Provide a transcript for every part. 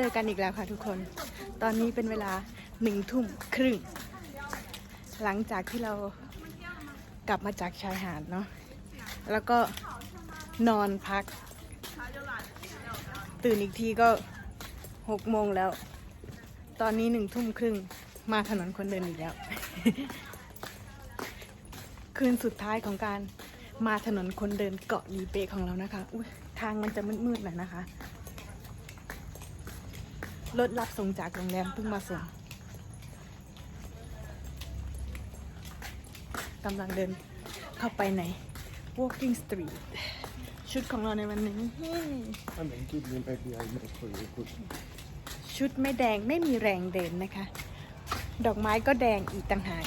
จอกันอีกแล้วค่ะทุกคน ตอนนี้เป็นเวลาหนึ่งทุ่มครึ่ง หลังจากที่เรากลับมาจากชายหาดเนาะ แล้วก็นอนพัก ตื่นอีกทีก็หกโมงแล้ว ตอนนี้หนึ่งทุ่มครึ่งมาถนนคนเดินอีกแล้ว คืนสุดท้ายของการมาถนนคนเดินเกาะลีเปของเรานะคะ อุ๊ยทางมันจะมืดๆหน่อยนะคะ รถรับส่งจากโรงแรมเพิ่งมาส่งกำลังเดินเข้าไปใน walking street ชุดของเราในวันนี้ชุดไม่แดงไม่มีแรงเดินนะคะ ดอกไม้ก็แดงอีกต่างหาก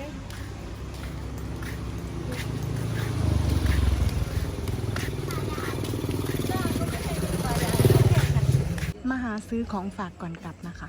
อืมมาหาซื้อของฝากก่อนกลับนะคะ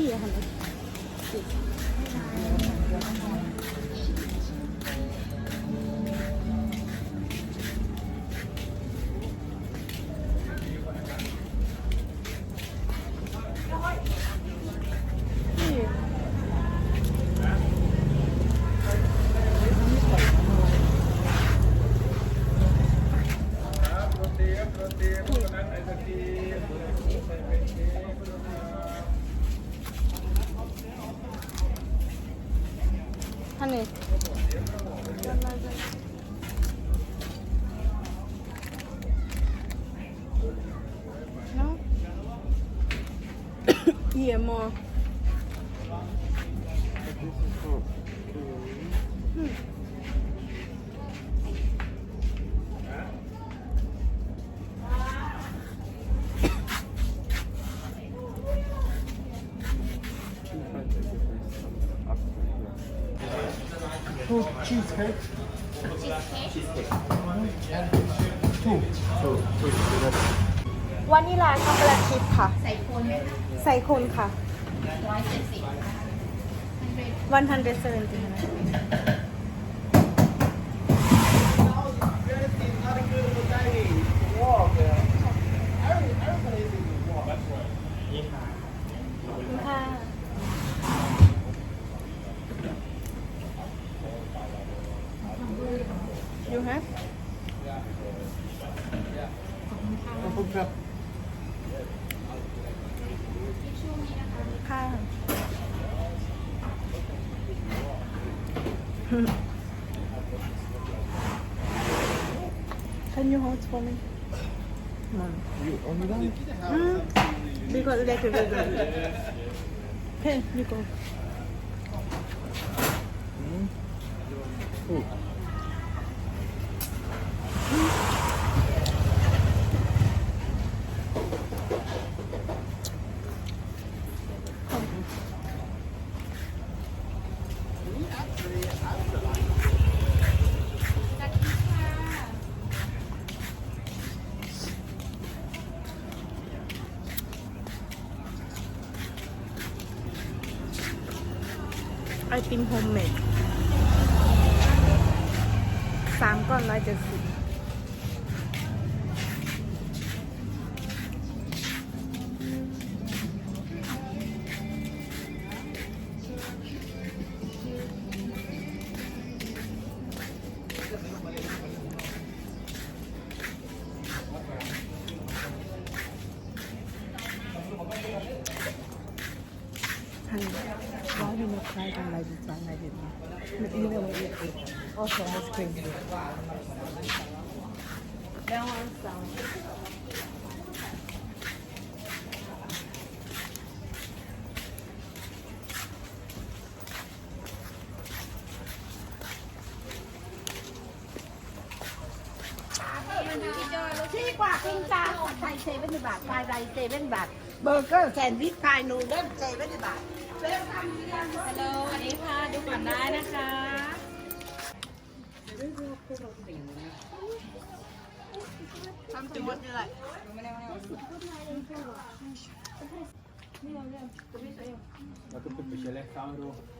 ที่อะทำ Two cheesecake. Cheesecake. Two. Two. Two. Two. วานิลาช็อกโกแลตชิพค่ะ ใส่โคนไหมคะ ใส่คนค่ะ ร้อยเจ็ดสิบวันทันเดเซนจริงนะค่ะ You have? ขอบคุณครับ Can you hold for me? No. You only one? Mm. Because later we will. Okay, you go. Mm. ไอติมโฮมเมดสามก้อนร้อยเจ็ดสิบ Kahit ang lagi siya, lagi niya. Nag-iing ang iiyak ko. Also, mas crazy. Now on sound. ที่กว่าปิ้งปลาของไทยเซเว่นบาทปลายไรเซเว่นบาท เบอร์เกอร์แซนด์วิชพายนูเดิลเซเว่นบาทฮัลโหลสวัสดีค่ะ ดูก่อนได้นะคะแล้วก็เป็นไปเชื่อแรกข้าวดูอ๋อยูฮูยูฮูขอ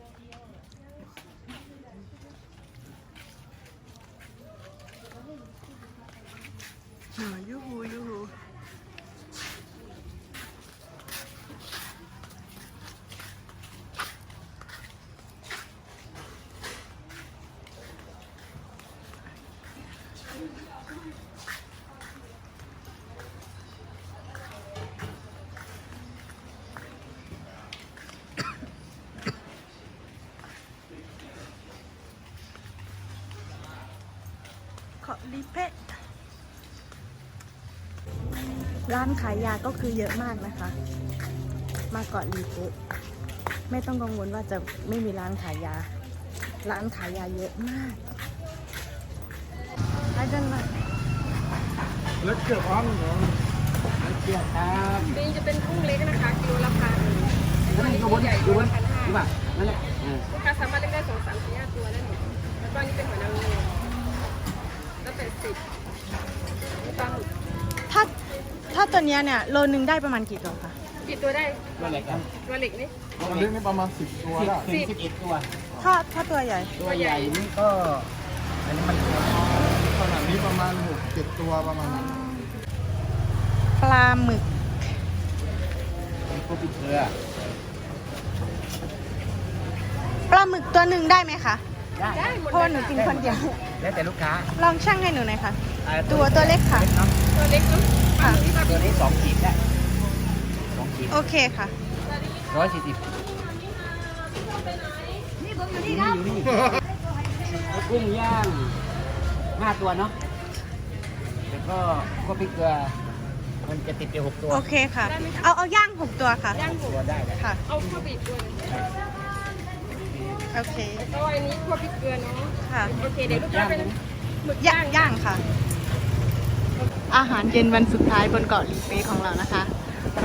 รีเพช ร้านขายยาก็คือเยอะมากนะคะ มาเกาะลีเปะไม่ต้องกังวลว่าจะไม่มีร้านขายยา ร้านขายยาเยอะมากไปกันมาแล้วเกี่ยวข้องเหรอเกียร์ครับนี่จะเป็นกุ้งเล็กนะคะกิโลละพันแล้วมันอยู่บนอยู่บนอยู่ป่ะนั่นแหละเออลูกค้าสามารถเลือกได้สองสามสี่ห้าตัวได้หมดแล้วก็อันนี้เป็นหัวนางรมแล้วเป็นสิบปลาหมึกถ้า ถ้าตัวเนี้ยเนี่ยโลนึงได้ประมาณกี่ตัวคะกี่ตัวได้ตัวเล็กครับตัวเล็กนี่ตอนนี้นี่ประมาณสิบตัวสิบได้ถึงสิบเอ็ดตัว ถ้าถ้าตัวใหญ่ ตัวใหญ่นี่ก็อันนี้มันขนาดนี้ประมาณหกเจ็ดตัวประมาณนั้นปลาหมึกเป็นพวกปิดเกลือปลาหมึกตัวหนึ่งได้ไหมคะได้ได้หมดเพราะว่าหนูกินคนเดียวแล้วแต่ลูกค้าลองช่างให้หนูหน่อยค่ะอ่า ตัวตัวเล็กค่ะเนาะตัวเล็กเนาะค่ะ ตัวนี้สองขีดได้สองขีดโอเคค่ะ ร้อยสี่สิบนี่ผมอยู่นี่ครับอยู่นี่แล้วกุ้งย่างห้าตัวเนาะแล้วก็พวกพริกเกลือ มันจะติดไปหกตัวโอเคค่ะ เอาเอาย่างหกตัวค่ะ ย่างหมูตัวได้เลยค่ะ เอาข้าวบีบด้วยโอเคแล้วอันนี้คั่วพริกเกลือเนาะค่ะ โอเค เดี๋ยวลูกค้าเป็นหมึกย่าย่างงย่างค่ะ อาหารเย็นวันสุดท้ายบนเกาะลีเป้ของเรานะคะ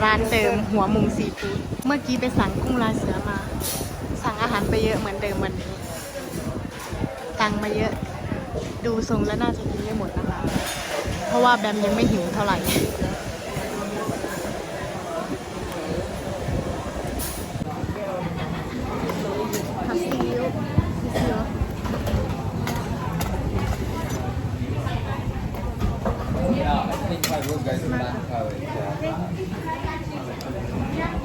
ร้านเดิมหัวมุมซีฟู้ดเมื่อกี้ไปสั่งกุ้งลายเสือมา สั่งอาหารไปเยอะเหมือนเดิมวันนี้ ตังมาเยอะ ดูทรงแล้วน่าจะกินไม่หมดนะคะ เพราะว่าแบมยังไม่หิวเท่าไหร่ I will guys in back how it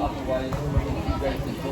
Otherwise, you guys can go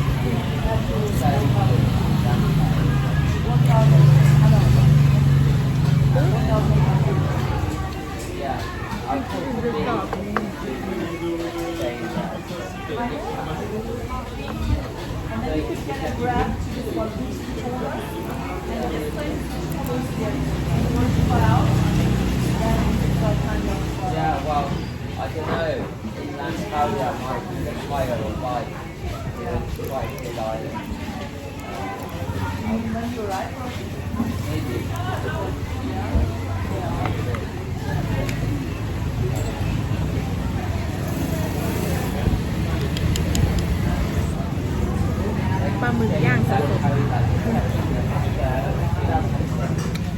ปลาหมึกย่างสดๆ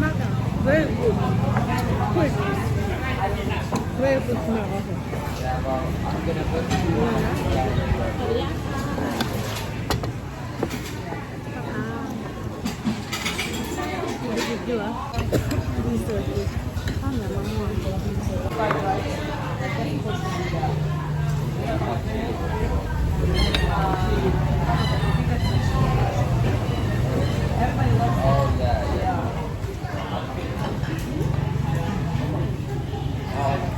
มากอ่ะ very good good Where is the smell? Yeah, well, I'm ดีเหรอดีเสิร์ฟอีกข้าวเหนียวมะม่วง Oh, yeah, yeah. uh,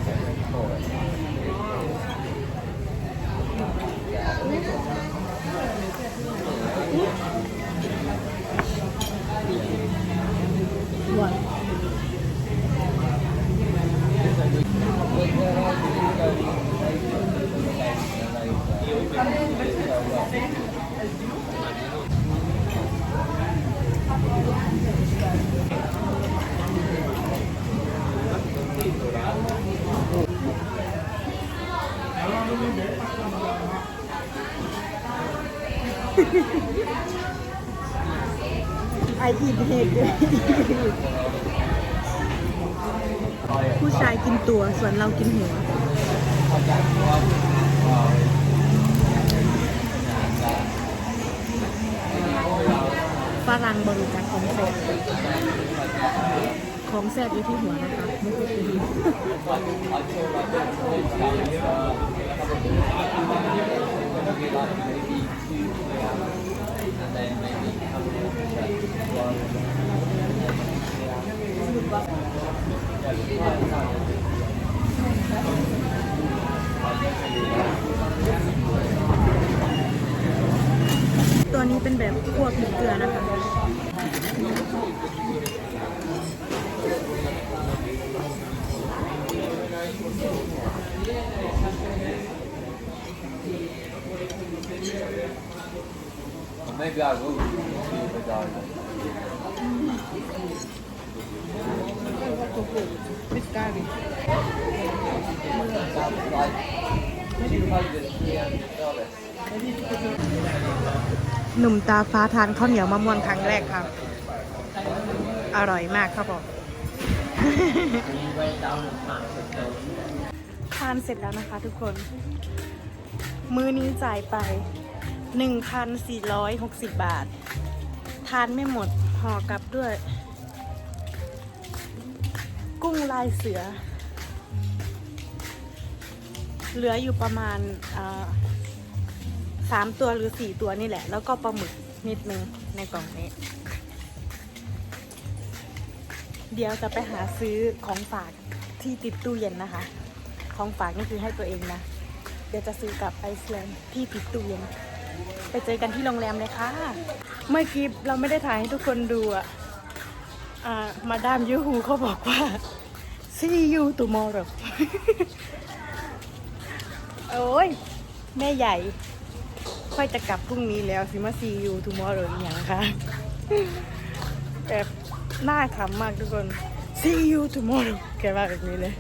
ไออีทเฮดผู้ชายกินตัว ส่วนเรากินหัวฝรั่งบริจาคของแซ่บของแซ่บอยู่ที่หัวนะคะไม่ใช่ที่หั ตัวนี้เป็นแบบพวกหมูเกลือนะคะไม่เปล่า หนุ่มตาฟ้าทานข้าวเหนียวมะม่วงครั้งแรกครับ อร่อยมากครับผมทานเสร็จแล้วนะคะทุกคน มื้อนี้จ่ายไป 1,460 บาท ทานไม่หมดห่อกลับด้วย กุ้งลายเสือ เหลืออยู่ประมาณสามตัวหรือสี่ตัวนี่แหละ แล้วก็ปลาหมึกนิดนึงในกล่องนี้ เดี๋ยวจะไปหาซื้อของฝากที่ติดตู้เย็นนะคะ ของฝากนี่คือให้ตัวเองนะ เดี๋ยวจะซื้อกลับไอซ์แลนด์ที่ติดตู้เย็น ไปเจอกันที่โรงแรมเลยค่ะ เมื่อกี้เราไม่ได้ถ่ายให้ทุกคนดูอะอ่ามาดามยูฮูเขาบอกว่า see you tomorrow โอ้ย แม่ใหญ่ ค่อยจะกลับพรุ่งนี้แล้วสิมา see you tomorrow อย่างค่ะแบบน่าขำมากทุกคน see you tomorrow แกว่าแบบนี้เลย